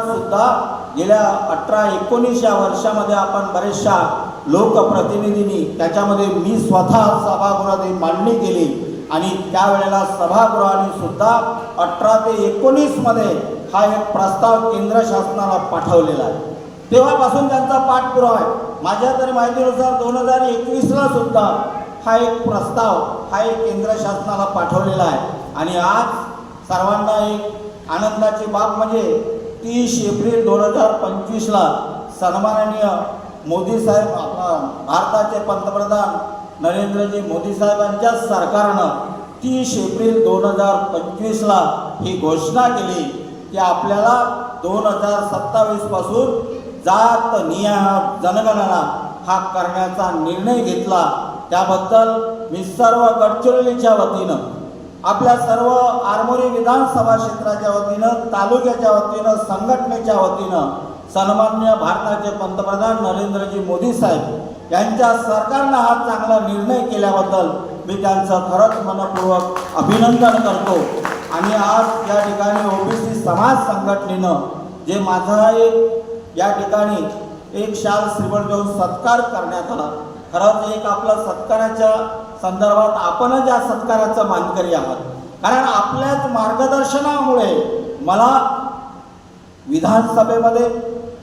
सुद्धा गेल्या अठरा एकोणीस या वर्षामध्ये आपण बरेचशा लोकप्रतिनिधींनी त्याच्यामध्ये मी स्वतः सभागृहात मांडणी केली. आणि त्यावेळेला सभागृहाने सुद्धा अठरा ते एकोणीसमध्ये हा एक प्रस्ताव केंद्र शासनाला पाठवलेला आहे. तेव्हापासून त्यांचा पाठपुरावा आहे. माझ्या तरी माहितीनुसार दोन हजार एकवीसला सुद्धा हा एक प्रस्ताव हा एक केंद्र शासनाला पाठवलेला आहे. आणि आज सर्वांना एक आनंदाची बाब म्हणजे तीस एप्रिल दोन हजार पंचवीसला सन्माननीय मोदी साहेब आपला भारताचे पंतप्रधान नरेंद्रजी मोदी साहेबांच्या सरकारनं तीस एप्रिल दोन हजार पंचवीसला ही घोषणा केली की आपल्याला दोन हजार सत्तावीसपासून जात निया जनगणना हा करण्याचा निर्णय घेतला. त्याबद्दल मी सर्व गडचिरोलीच्या वतीनं आपल्या सर्व आरमोरी विधानसभा क्षेत्राच्या वतीनं तालुक्याच्या वतीनं संघटनेच्या वतीनं सन्मान्य भारताचे पंतप्रधान नरेंद्रजी मोदी साहेब यांच्या सरकारनं हा चांगला निर्णय केल्याबद्दल मी त्यांचं खरंच मनपूर्वक अभिनंदन करतो. आणि आज या ठिकाणी ओबीसी समाज संघटनेनं जे माझा एक या ठिकाणी एक शाल श्रीवर देऊन सत्कार करण्यात आला. खरंच एक आपला सत्काराच्या संदर्भात आपणच या सत्काराचं मानकरी आहात. कारण आपल्याच मार्गदर्शनामुळे मला विधानसभेमध्ये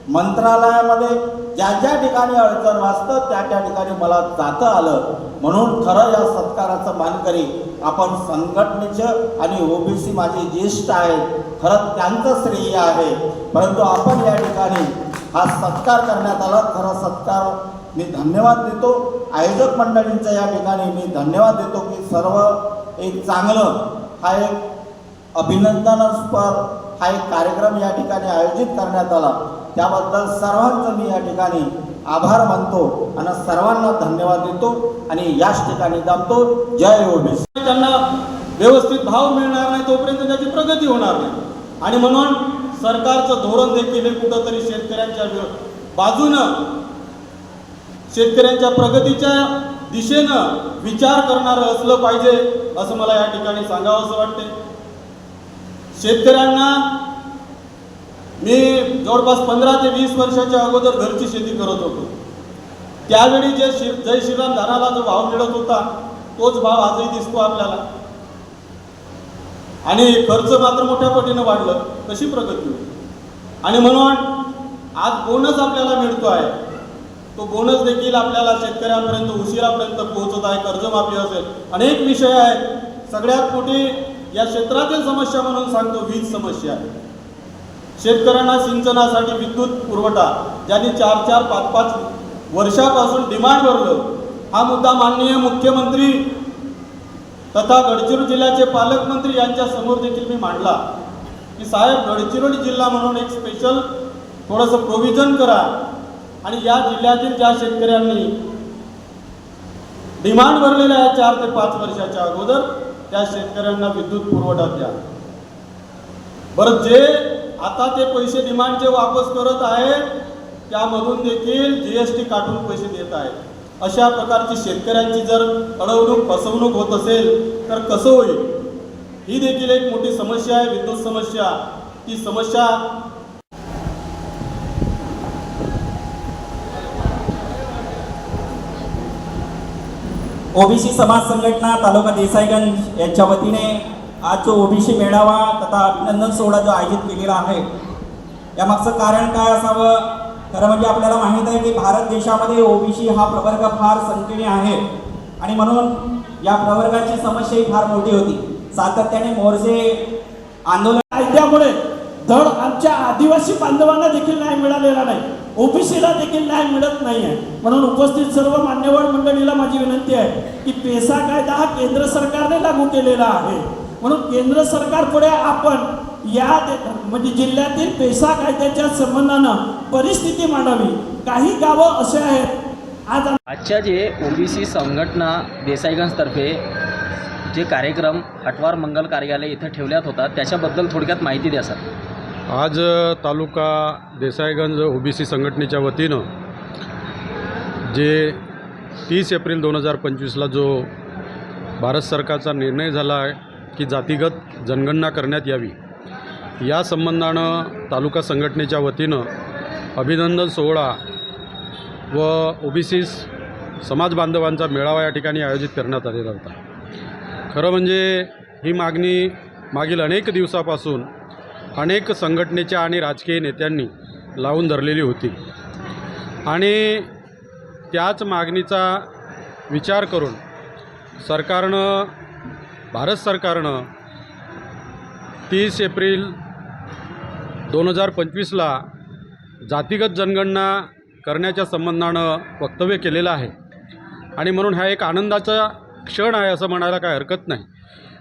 मंत्रालयामध्ये ज्या ज्या ठिकाणी अडचण वाचतं त्या त्या ठिकाणी मला जातं आलं. म्हणून खरं या सत्काराचं मानकरी आपण संघटनेचं आणि ओबीसी माझे ज्येष्ठ आहेत. खरंच त्यांचं श्रेय आहे. परंतु आपण या ठिकाणी हा सत्कार करण्यात आला. खरा सत्कार मी धन्यवाद देतो. आयोजक मंडळींचा या ठिकाणी मी धन्यवाद देतो की सर्व एक चांगलं हा एक अभिनंदनास्पद हा एक कार्यक्रम या ठिकाणी आयोजित करण्यात आला. त्याबद्दल सर्वांचं मी या ठिकाणी आभार मानतो आणि सर्वांना धन्यवाद देतो आणि याच ठिकाणी दाबतो जय ओबीसी. त्यांना व्यवस्थित भाव मिळणार नाही तोपर्यंत त्याची प्रगती होणार नाही. आणि म्हणून सरकारचं धोरण देखील हे कुठंतरी शेतकऱ्यांच्या बाजूनं शेतकऱ्यांच्या प्रगतीच्या दिशेनं विचार करणारं असलं पाहिजे असं मला या ठिकाणी सांगावं असं वाटते शेतकऱ्यांना मी जवळपास पंधरा ते वीस वर्षाच्या अगोदर घरची शेती करत होतो. त्यावेळी जे शि जय श्रीराम धानाला जो भाव मिळत होता तोच भाव आजही दिसतो आपल्याला. आणि खर्च मात्र मोठ्या पटीनं वाढलं कशी प्रगती आणि म्हणून आज बोनस आपल्याला मिळतो आहे. तो बोनस देखील आपल्याला शेतकऱ्यांपर्यंत उशिरापर्यंत पोहोचत आहे कर्जमाफी असेल. अनेक विषय आहेत. सगळ्यात मोठी या क्षेत्रातील समस्या म्हणून सांगतो वीज समस्या. शेतकऱ्यांना सिंचनासाठी विद्युत पुरवठा ज्यांनी चार चार पाच पाच वर्षापासून डिमांड भरलं हा मुद्दा माननीय मुख्यमंत्री तथा गडचिरोली जिल्ह्याचे पालकमंत्री यांच्या समोर देखील मी मांडला. की साहेब गडचिरोली जिल्हा म्हणून एक स्पेशल थोडंसं प्रोव्हिजन करा. आणि या जिल्ह्यातील ज्या शेतकऱ्यांनी डिमांड भरलेल्या या चार ते पाच वर्षाच्या अगोदर त्या शेतकऱ्यांना विद्युत पुरवठा द्या. बरं जे आता ते पैसे डिमांडचे वापस करत आहेत त्यामधून देखील जी एस टी काढून पैसे देत आहेत. अशा प्रकारची शेतकऱ्यांची जर अडवणूक फसवणूक होत असेल तर कसं होईल? ही देखील एक मोठी समस्या आहे विद्युत समस्या. ती समस्या ओबीसी समाज संघटना तालुका देसाईगंज यांच्या वतीने आज जो ओबीसी मेळावा तथा अभिनंदन सोहळा जो आयोजित केलेला आहे यामागचं कारण काय असावं? खरं म्हणजे आपल्याला माहीत आहे की भारत देशामध्ये ओबीसी हा प्रवर्ग फार संकीर्ण आहे आणि म्हणून या प्रवर्गाची समस्या ही फार मोठी होती. सातत्याने मोर्चे आंदोलन त्यामुळे धड आमच्या आदिवासी बांधवांना देखील न्याय मिळालेला नाही. ओबीसीला देखील न्याय मिळत नाही आहे म्हणून उपस्थित सर्व मान्यवर मंडळीला माझी विनंती आहे की पेसा कायदा हा केंद्र सरकारने लागू केलेला आहे. म्हणून केंद्र सरकार पुढे आपण या दे- म्हणजे जिल्ह्यातील पेसा कायद्याच्या संबंधानं परिस्थिती मांडावी. काही गावं असे आहेत. आज आजच्या जे ओबीसी संघटना देसाईगंजतर्फे जे कार्यक्रम हटवार मंगल कार्यालय इथं ठेवल्यात होता त्याच्याबद्दल थोडक्यात माहिती द्या सर. आज तालुका देसाईगंज ओबीसी संघटनेच्या वतीनं जे तीस एप्रिल दोन हजार पंचवीसला जो भारत सरकारचा निर्णय झाला आहे की जातीगत जनगणना करण्यात यावी या संबंधानं तालुका संघटनेच्या वतीनं अभिनंदन सोहळा व ओबीसी समाज बांधवांचा मेळावा या ठिकाणी आयोजित करण्यात आलेला होता. खरं म्हणजे ही मागणी मागील अनेक दिवसापासून अनेक संघटनेच्या आणि राजकीय नेत्यांनी लावून धरलेली होती. आणि त्याच मागणीचा विचार करून सरकारनं भारत सरकारनं तीस एप्रिल दोन हजार पंचवीसला जातीगत जनगणना करण्याच्या संबंधानं वक्तव्य केलेलं आहे. आणि म्हणून हा एक आनंदाचा क्षण आहे असं म्हणायला काय हरकत नाही.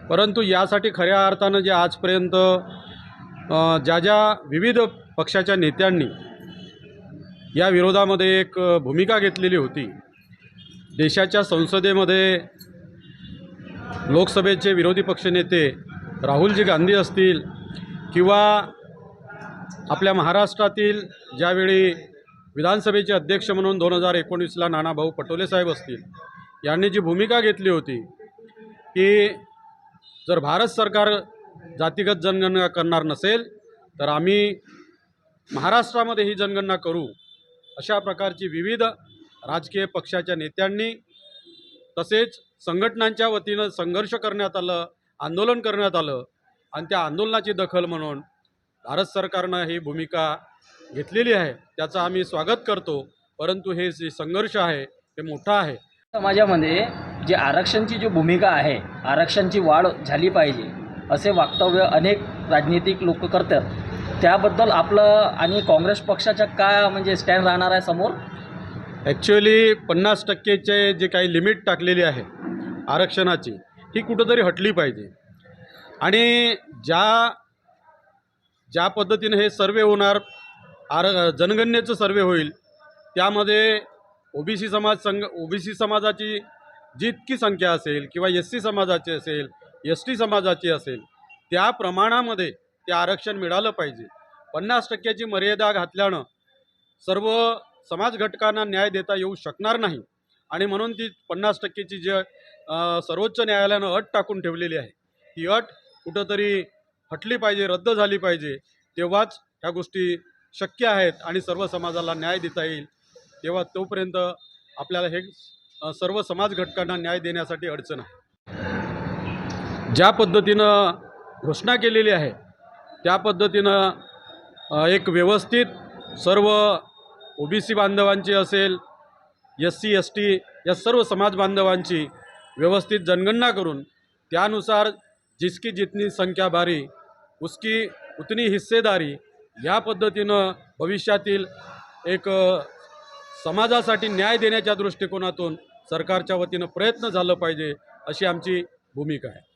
परंतु यासाठी खऱ्या अर्थानं जे आजपर्यंत ज्या ज्या विविध पक्षाच्या नेत्यांनी या विरोधामध्ये एक भूमिका घेतलेली होती देशाच्या संसदेमध्ये लोकसभेचे विरोधी पक्षनेते राहुलजी गांधी असतील किंवा आपल्या महाराष्ट्रातील ज्यावेळी विधानसभेचे अध्यक्ष म्हणून दोन हजार एकोणीसला नानाभाऊ पटोले साहेब असतील यांनी जी भूमिका घेतली होती की जर भारत सरकार जातीगत जनगणना करणार नसेल तर आम्ही महाराष्ट्रामध्ये ही जनगणना करू अशा प्रकारची विविध राजकीय पक्षाच्या नेत्यांनी तसेच संघटनांच्या वतीनं संघर्ष करण्यात आलं आंदोलन करण्यात आलं आणि त्या आंदोलनाची दखल म्हणून भारत सरकारनं ही भूमिका घेतलेली आहे त्याचं आम्ही स्वागत करतो. परंतु हे जे संघर्ष आहे ते मोठा आहे. समाजामध्ये जे आरक्षणची जी भूमिका आहे आरक्षणची वाढ झाली पाहिजे. असे वक्तव्य अनेक राजनीतिक लोक करतात. त्याबद्दल आपलं आणि काँग्रेस पक्षाच्या काय म्हणजे स्टँड राहणार आहे समोर? ॲक्च्युअली पन्नास टक्केचे जे काही लिमिट टाकलेली आहे आरक्षणाची ही कुठंतरी हटली पाहिजे. आणि ज्या ज्या पद्धतीने हे सर्वे होणार आर जनगणनेचं सर्वे होईल त्यामध्ये ओबीसी समाज संघ ओबीसी समाजाची जितकी संख्या असेल किंवा एस सी समाजाची असेल एस टी समाजाची असेल त्या प्रमाणामध्ये ते आरक्षण मिळालं पाहिजे. पन्नास टक्क्याची मर्यादा घातल्यानं सर्व समाज घटकांना न्याय देता येऊ शकणार नाही. आणि म्हणून ती पन्नास टक्केची जे सर्वोच्च न्यायालयानं अट टाकून ठेवलेली आहे ती अट कुठंतरी हटली पाहिजे रद्द झाली पाहिजे तेव्हाच ह्या गोष्टी शक्य आहेत आणि सर्व समाजाला न्याय देता येईल. तेव्हा तोपर्यंत आपल्याला हे सर्व समाज घटकांना न्याय देण्यासाठी अडचण आहे. ज्या पद्धतीनं घोषणा केलेली आहे त्या पद्धतीनं एक व्यवस्थित सर्व ओ बी सी बांधवांची असेल एस सी एस टी या सर्व समाज बांधवांची व्यवस्थित जनगणना करून त्यानुसार जिसकी जितनी संख्या भारी उसकी उतनी हिस्सेदारी या पद्धतीनं भविष्यातील एक समाजासाठी न्याय देण्याच्या दृष्टिकोनातून सरकारच्या वतीनं प्रयत्न झालं पाहिजे अशी आमची भूमिका आहे.